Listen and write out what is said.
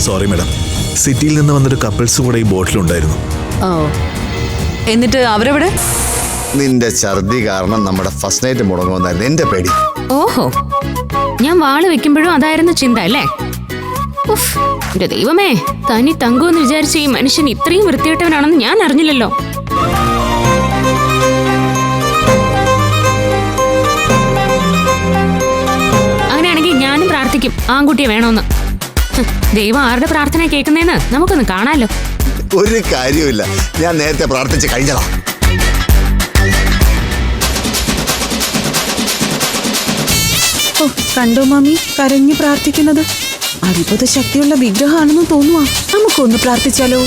Sorry madam സിറ്റിയിൽ നിന്ന് വന്നൊരു കപ്പിൾസ് കൂടെ ഈ ബോട്ടിലുണ്ടായിരുന്നു ഓ. എന്നിട്ട് അവരെവിടെ? നിന്റെ ഛർദി കാരണം നമ്മുടെ ഫസ്റ്റ് നൈറ്റ് മുടങ്ങുമെന്നായിരുന്നു എന്റെ പേടി. ഓഹോ. ഞാൻ വാൾ വെക്കുമ്പോഴും അതായിരുന്നു ചിന്ത അല്ലേ? ഉഫ്, എന്റെ ദൈവമേ. തനി തങ്കുമെന്ന് വിചാരിച്ച ഈ മനുഷ്യൻ ഇത്രയും വൃത്തികെട്ടവനാണെന്ന് ഞാൻ അറിഞ്ഞില്ലല്ലോ. അങ്ങനെയാണെങ്കിൽ ഞാനും പ്രാർത്ഥിക്കും. ആൺകുട്ടിയെ വേണമെന്ന് ദൈവം ആരുടെ പ്രാർത്ഥന കേൾക്കുന്നേന്ന് നമുക്കൊന്ന് കാണാലോ. ഒരു കാര്യമില്ല ഞാൻ നേരത്തെ പ്രാർത്ഥിച്ച് കഴിഞ്ഞതാ. ഓ കണ്ടോ മാമി? കരഞ്ഞു പ്രാർത്ഥിക്കുന്നത്. അത്ഭുത ശക്തിയുള്ള വിഗ്രഹമാണെന്ന് തോന്നുവാ. നമുക്കൊന്ന് പ്രാർത്ഥിച്ചാലോ?